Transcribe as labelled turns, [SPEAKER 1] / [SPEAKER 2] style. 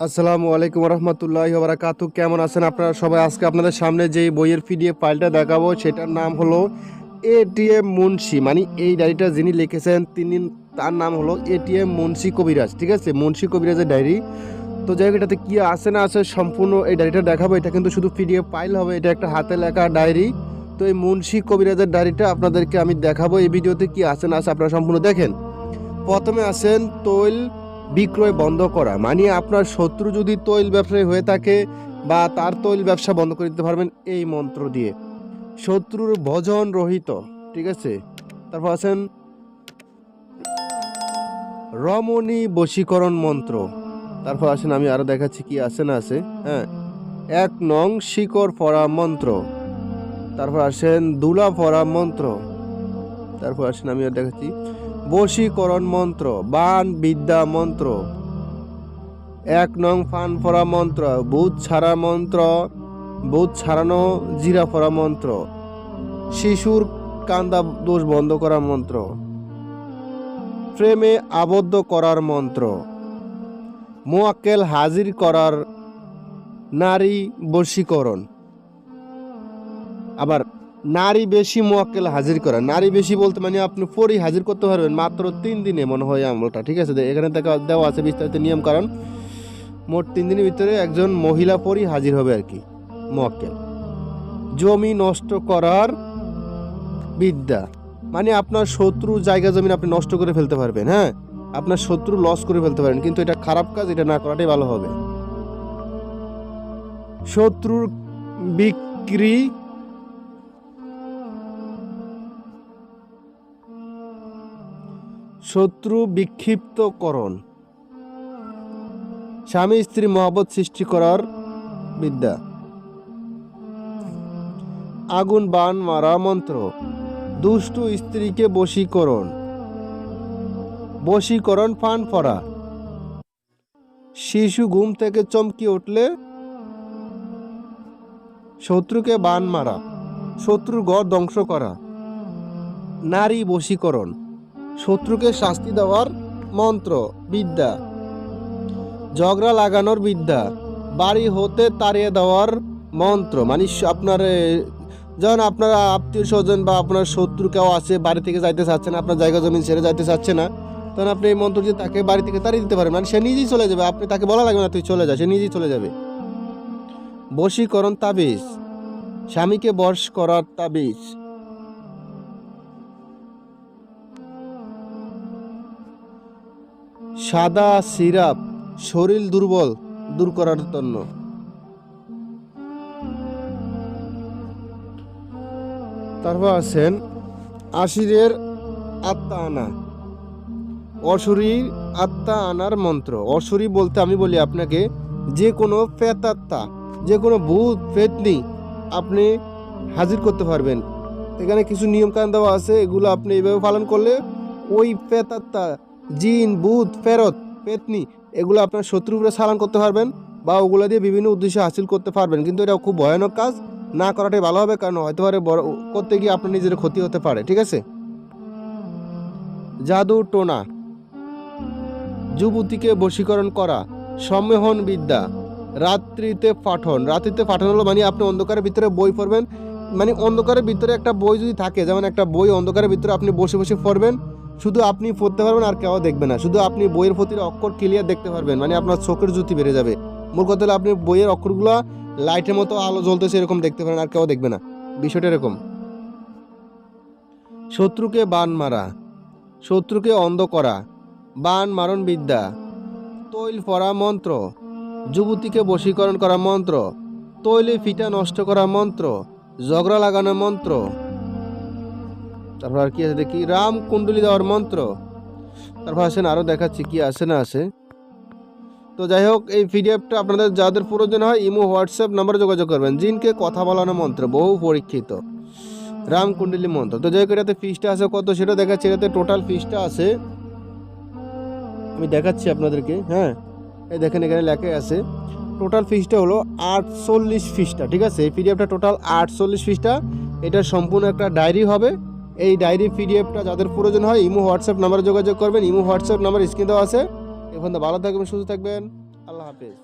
[SPEAKER 1] আসসালামু আলাইকুম রহমতুল্লাহ বারাকাতু কেমন আছেন আপনারা সবাই? আজকে আপনাদের সামনে যে বইয়ের পিডিএফ ফাইলটা দেখাবো, সেটার নাম হলো এটিএম মুন্সি। মানে এই ডায়েরিটা যিনি লিখেছেন, তিনি, তার নাম হলো এটিএম মুন্সি কবিরাজ, ঠিক আছে? মুন্সি কবিরাজের ডায়েরি। তো যাই হোক, এটাতে কী আছে না আছে সম্পূর্ণ এই ডায়েরিটা দেখাবো। এটা কিন্তু শুধু পিডিএফ ফাইল হবে, এটা একটা হাতে লেখা ডায়েরি। তো এই মুন্সি কবিরাজের ডায়েরিটা আপনাদেরকে আমি দেখাবো। এই ভিডিওতে কি আছে না আছে আপনারা সম্পূর্ণ দেখেন। প্রথমে আসেন তৈল বিক্রয় বন্ধ করা। মানে আপনার শত্রু যদি তৈল ব্যবসায়ী হয়ে থাকে বা তার তৈল ব্যবসা বন্ধ করে দিতে পারবেন এই মন্ত্র দিয়ে। শত্রুর ভজন রহিত, ঠিক আছে? তারপর আছেন, রমণী বশীকরণ মন্ত্র। তারপর আসেন, আমি আরও দেখাচ্ছি কি আছে না আছে। হ্যাঁ এক নং শিকড় পড়া মন্ত্র। তারপর আসেন, দুলা পড়া মন্ত্র। তারপর আসেন, আমি আর দেখাচ্ছি। বশীকরণ মন্ত্র বান বিদ্যা মন্ত্র। এক নং ফান ফরা মন্ত্র, বুধ ছাড়া মন্ত্র, বুধ ছাড়ানো জিরা ফরা মন্ত্র। শিশুর কান্দা দোষ বন্ধ করা মন্ত্র। প্রেমে আবদ্ধ করার মন্ত্র। মোয়াক্কেল হাজির করার নারী বশীকরণ। আবার নারী বেশি মোয়াক্কেল হাজির করা। নারী বেশি বলতে মানে আপনি পরই হাজির করতে পারবেন মাত্র তিন দিনে মনে হয় আমলটা, ঠিক আছে? এখানে দেখা দেওয়া আছে বিস্তারিত নিয়ম, কারণ মোট তিন দিনের ভিতরে একজন মহিলা পরই হাজির হবে আর কি, মোয়াক্কেল। জমি নষ্ট করার বিদ্যা মানে আপনার শত্রু জায়গা জমিন আপনি নষ্ট করে ফেলতে পারবেন হ্যাঁ? আপনার শত্রু লস করে ফেলতে পারেন কিন্তু এটা খারাপ কাজ, এটা না করাটাই ভালো হবে। শত্রুর বিক্রি শত্রু বিক্ষিপ্তকরণ স্বামী স্ত্রী মহব্বত সৃষ্টি করার বিদ্যা। আগুন, বান, মারা মন্ত্র। দুষ্টু স্ত্রীকে বশীকরণ। বশীকরণ ফান ফরা। শিশু ঘুম থেকে চমকি উঠলে শত্রুকে বান মারা। শত্রুর গড় ধ্বংস করা। নারী বশীকরণ। শত্রুকে শাস্তি দেওয়ার মন্ত্র, বিদ্যা। ঝগড়া লাগানোর বিদ্যা, বাড়ি হতে তাড়িয়ে দেওয়ার মন্ত্র। মানে আপনার যখন আপনার আত্মীয় স্বজন বা আপনার শত্রু কেউ আছে বাড়ি থেকে যাইতে চাচ্ছে না, আপনার জায়গা জমি ছেড়ে যাইতে চাচ্ছে না, তখন আপনি এই মন্ত্র দিয়ে তাকে বাড়ি থেকে তাড়িয়ে দিতে পারেন মানে সে নিজেই চলে যাবে। আপনি তাকে বলা লাগবে না, তুই চলে যা সে নিজেই চলে যাবে। বশীকরণ তাবিজ। স্বামীকে বশ করার তাবিজ। সাদা সিরাপ শরীর দুর্বল দূর করার জন্য। তারপর আছেন আশিরের আত্মা আনা। অসুরীর আত্মা আনার মন্ত্র। অসুরী বলতে আমি বলি আপনাকে যে কোনো প্রেতাত্মা যে কোনো ভূত প্রেতনি আপনি হাজির করতে পারবেন। এখানে কিছু নিয়ম কানুন দেওয়া আছে, এগুলো আপনি এইভাবে পালন করলে ওই প্রেতাত্মা জিন, বুধ, ফেরত, পেতনি, এগুলো আপনার শত্রুর উপরে করতে পারবেন বা ওগুলো দিয়ে বিভিন্ন উদ্দেশ্য হাসিল করতে পারবেন। কিন্তু এটা খুব ভয়ানক কাজ। না করাটাই ভালো হবে কারণ হয়তো পারে বড় করতে গিয়ে আপনার নিজের ক্ষতি হতে পারে, ঠিক আছে? জাদু টোনা। যুবতীকে বশীকরণ করা। সম্মেহন বিদ্যা। রাত্রিতে পাঠন। রাত্রিতে পাঠন হলো মানে আপনি অন্ধকারের ভিতরে বই পড়বেন। মানে অন্ধকারের ভিতরে একটা বই যদি থাকে, যেমন একটা বই অন্ধকারের ভিতরে আপনি বসে বসে পড়বেন। শুধু আপনি পড়তে পারবেন আর কেউ দেখবে না। শুধু আপনি বইয়ের প্রতি অক্ষর ক্লিয়ার দেখতে পারবেন মানে আপনার চোখের জুতি বেড়ে যাবে। মূল কথা হলো আপনি বইয়ের অক্ষরগুলো লাইটের মতো আলো জ্বলতেছে এরকম দেখতে পারেন, আর কেউ দেখবে না। বিষয়টা এরকম। শত্রুকে বান মারা, শত্রুকে অন্ধ করা, বান মারণ বিদ্যা, তৈল পরা মন্ত্র, যুবতীকে বশীকরণ করা মন্ত্র, তৈলে ফিটা নষ্ট করা মন্ত্র, ঝগড়া লাগানো মন্ত্র তারপর আর কি আছে, দেখি রাম কুণ্ডলি দেওয়ার মন্ত্র। তারপর আসেন আরও দেখাচ্ছি কি আছে না আছে। তো যাই হোক, এই পিডিএফটা আপনাদের যাদের প্রয়োজন হয়, ইমো, হোয়াটসঅ্যাপ নাম্বারে যোগাযোগ করবেন। জিনকে কথা বলানো মন্ত্র, বহু পরীক্ষিত। রাম কুণ্ডলী মন্ত্র। তো যাই হোক, এটাতে ফিসটা আছে কত সেটা দেখাচ্ছি, এটাতে টোটাল ফিসটা আছে। আমি দেখাচ্ছি আপনাদেরকে হ্যাঁ। এই দেখেন, এখানে লেখা আছে। টোটাল ফিসটা হলো আটচল্লিশ ফিসটা ঠিক আছে? এই পিডিএফটা টোটাল আটচল্লিশ ফিসটা এটা সম্পূর্ণ একটা ডায়েরি হবে। এই ডায়েরি পিডিএফটা যাদের প্রয়োজন হয়, ইমো, হোয়াটসঅ্যাপ নাম্বারে যোগাযোগ করবেন, ইমো, হোয়াটসঅ্যাপ নাম্বার স্ক্রিন দেওয়া আছে। এখন ভালো থাকবেন, সুস্থ থাকবেন। আল্লাহ হাফেজ।